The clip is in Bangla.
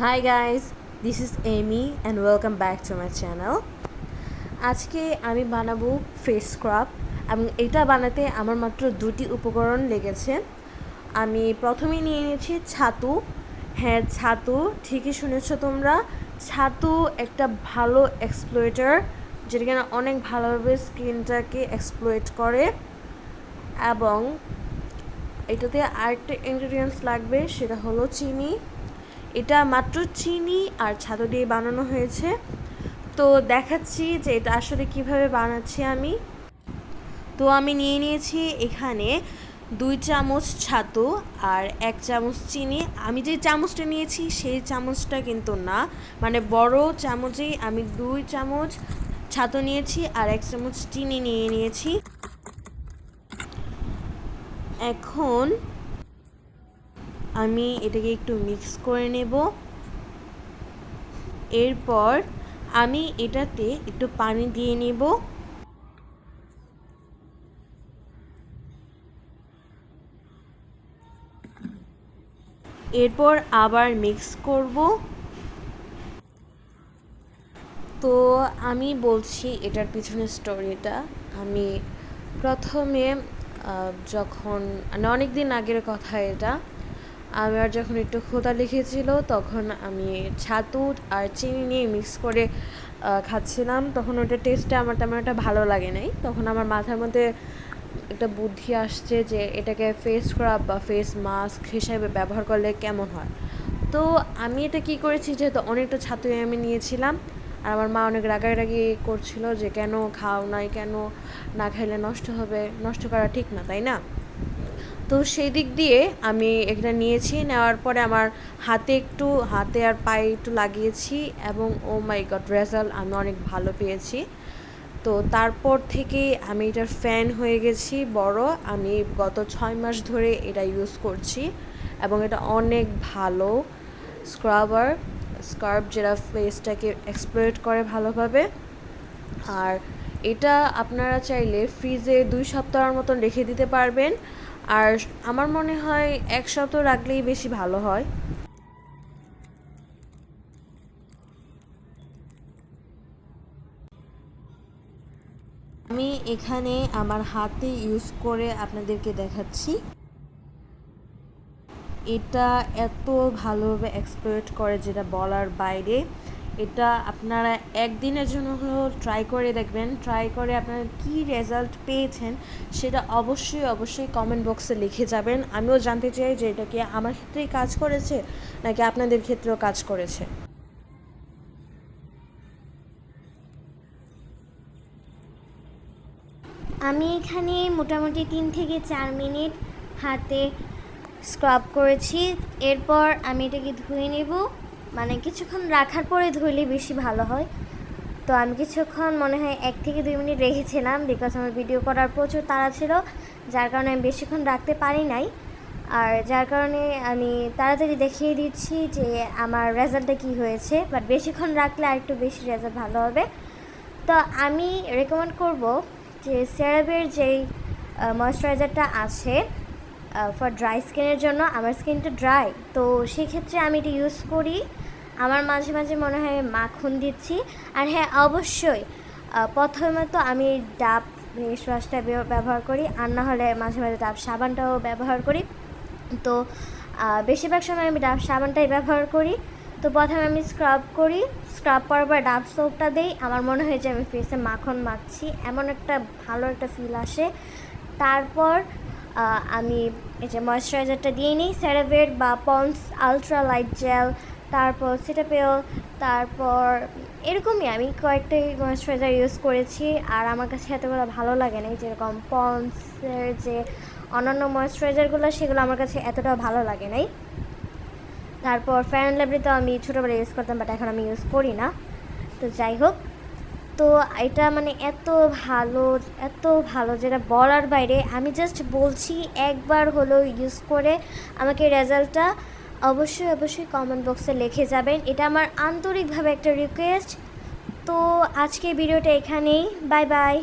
Hi guys this is Amy and welcome back to my channel আজকে আমি বানাবো ফেস স্ক্রাব এবং এটা বানাতে আমার মাত্র দুটি উপকরণ লেগেছে। আমি প্রথমে নিয়ে নিয়েছি ছাতু। হ্যাঁ ছাতু, ঠিকই শুনেছো তোমরা। ছাতু একটা ভালো এক্সপ্লোয়েটার যেটা কিনা অনেক ভালোভাবে স্কিনটাকে এক্সপ্লোয়েট করে এবং এটাতে আরেকটা ইনগ্রিডিয়েন্টস লাগবে, সেটা হলো চিনি। এটা মাত্র চিনি আর ছাতু দিয়ে বানানো হয়েছে। তো দেখাচ্ছি যে এটা আসলে কীভাবে বানাচ্ছি আমি। তো আমি নিয়ে নিয়েছি এখানে দুই চামচ ছাতু আর এক চামচ চিনি। আমি যে চামচটা নিয়েছি সেই চামচটা কিন্তু না। মানে বড় চামচেই আমি দুই চামচ ছাতু নিয়েছি আর এক চামচ চিনি নিয়ে নিয়েছি। এখন আমি এটাকে একটু মিক্স করে নেব। এরপর আমি এটাতে একটু পানি দিয়ে নেব। এরপর আবার মিক্স করব। তো আমি বলছি এটার পিছনের স্টোরিটা আমি প্রথমে যখন মানে অনেক দিন আগের কথা এটা। আমার যখন একটু ক্ষুধা লিখেছিল তখন আমি ছাতু আর চিনি নিয়ে মিক্স করে খাচ্ছিলাম। তখন ওটা টেস্টটা আমার তেমন একটা ভালো লাগে নাই। তখন আমার মাথার মধ্যে একটা বুদ্ধি আসছে যে, এটাকে ফেস স্ক্রাব বা ফেস মাস্ক হিসাবে ব্যবহার করলে কেমন হয়? তো আমি এটা কি করেছি, যেহেতু অনেকটা ছাতু আমি নিয়েছিলাম, আর আমার মা অনেক রাগারাগি করছিল যে, কেন খাও নাই? কেন না খাইলে নষ্ট হবে? নষ্ট করা ঠিক না, তাই না? তো সেই দিক দিয়ে আমি এটা নিয়েছি, নেওয়ার পরে আমার হাতে একটু, হাতে আর পায়ে একটু লাগিয়েছি এবং ও মাই গড, রেজাল্ট আমি অনেক ভালো পেয়েছি। তো তারপর থেকে আমি এটার ফ্যান হয়ে গেছি, বড়। আমি গত ছয় মাস ধরে এটা ইউজ করছি এবং এটা অনেক ভালো স্ক্রাবার স্কার্ব যেটা ফেসটাকে এক্সপ্লোয়েট করে ভালোভাবে। আর এটা আপনারা চাইলে ফ্রিজে দুই সপ্তাহের মতন রেখে দিতে পারবেন। আর আমার মনে হয় এক সপ্তাহ রাখলেই বেশি ভালো হয়। আমি এখানে আমার হাতে ইউজ করে আপনাদেরকে দেখাচ্ছি। এটা এত ভালোভাবে এক্সপ্লোর করে যেটা বলার বাইরে। এটা আপনারা একদিনের জন্য হলেও ট্রাই করে দেখবেন। ট্রাই করে আপনারা কী রেজাল্ট পেয়েছেন সেটা অবশ্যই অবশ্যই কমেন্ট বক্সে লিখে যাবেন। আমিও জানতে চাই যে এটা কি আমার ক্ষেত্রেই কাজ করেছে নাকি আপনাদের ক্ষেত্রেও কাজ করেছে? আমি এখানে মোটামুটি তিন থেকে চার মিনিট হাতে স্ক্রাব করেছি। এরপর আমি এটাকে ধুয়ে নেব। মানে কিছুক্ষণ রাখার পরে ধুইলে বেশি ভালো হয়। তো আমি কিছুক্ষণ মনে হয় এক থেকে দুই মিনিট রেখেছিলাম বিকজ আমার ভিডিও করার প্রচুর তাড়া ছিল, যার কারণে আমি বেশিক্ষণ রাখতে পারি নাই। আর যার কারণে আমি তাড়াতাড়ি দেখিয়ে দিচ্ছি যে আমার রেজাল্টটা কি হয়েছে বাট বেশিক্ষণ রাখলে আর একটু বেশি রেজাল্ট ভালো হবে। তো আমি রেকমেন্ড করব যে সেরাবের যেই ময়শ্চারাইজারটা আছে ফর ড্রাই স্কিনের জন্য, আমার স্কিনটা ড্রাই তো সেক্ষেত্রে আমি এটা ইউজ করি। আমার মাঝে মাঝে মনে হয় মাখন দিচ্ছি। আর হ্যাঁ অবশ্যই প্রথমে তো আমি ডাব ফেস ওয়াশটা ব্যবহার করি, আর না হলে মাঝে মাঝে ডাব সাবানটাও ব্যবহার করি। তো বেশিরভাগ সময় আমি ডাব সাবানটাই ব্যবহার করি। তো প্রথমে আমি স্ক্রাব করি স্ক্রাব করার পর ডাব সোপটা দিই। আমার মনে হয় যে আমি ফেসে মাখন মাখছি, এমন একটা ভালো একটা ফিল আসে। তারপর আমি এই যে ময়শ্চারাইজারটা দিয়ে নিই সেরাভের বা পন্স আলট্রা লাইট জেল তারপর সেটাপেও তারপর এরকমই আমি কয়েকটাই ময়শ্চারাইজার ইউজ করেছি। আর আমার কাছে এতগুলো ভালো লাগে না যেরকম পন্সের যে অন্যান্য ময়শ্চারাইজারগুলো সেগুলো আমার কাছে এতটা ভালো লাগে নাই। তারপর ফ্যান লাইব্রেরি তো আমি ছোটোবেলায় ইউজ করতাম বাট এখন আমি ইউজ করি না। তো যাই হোক, তো এটা মানে এত ভালো এত ভালো যেটা বলার বাইরে, আমি জাস্ট বলছি একবার হলো ইউজ করে আমাকে রেজাল্টটা অবশ্যই অবশ্যই কমেন্ট বক্সে লিখে যাবেন। এটা আমার আন্তরিকভাবে একটা রিকোয়েস্ট তো আজকে ভিডিওটা এখানেই। Bye bye